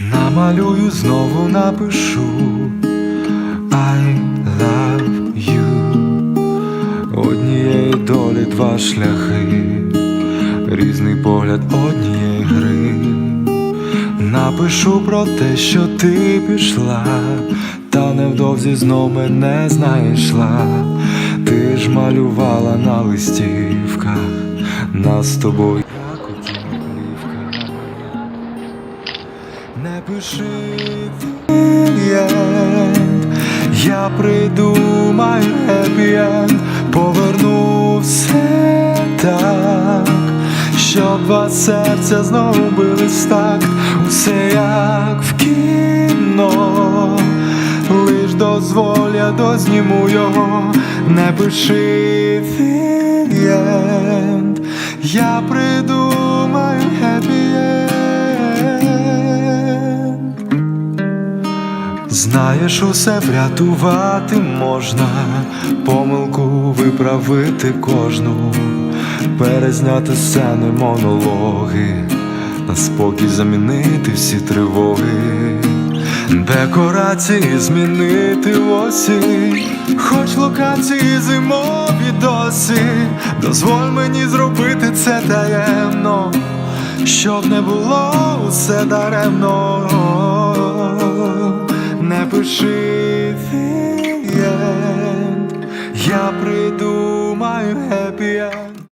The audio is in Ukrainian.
Намалюю, знову напишу. I love you. Однієї долі два шляхи, різний погляд однієї гри. Напишу про те, що ти пішла, та невдовзі знов мене знайшла. Ти ж малювала на листівках, нас з тобою End я придумаю хеппі-енд Поверну все так, щоб вас серця знову бились в такт. Усе як в кіно, лиш дозволь, я дозніму його, не пиши end я придумаю хеппі-енд Знаєш, усе врятувати можна, помилку виправити кожну, перезняти сцени, монологи, на спокій замінити всі тривоги, декорації змінити в осінь, хоч локації зимові досі, дозволь мені зробити це таємно, щоб не було усе даремно. The end, я придумаю end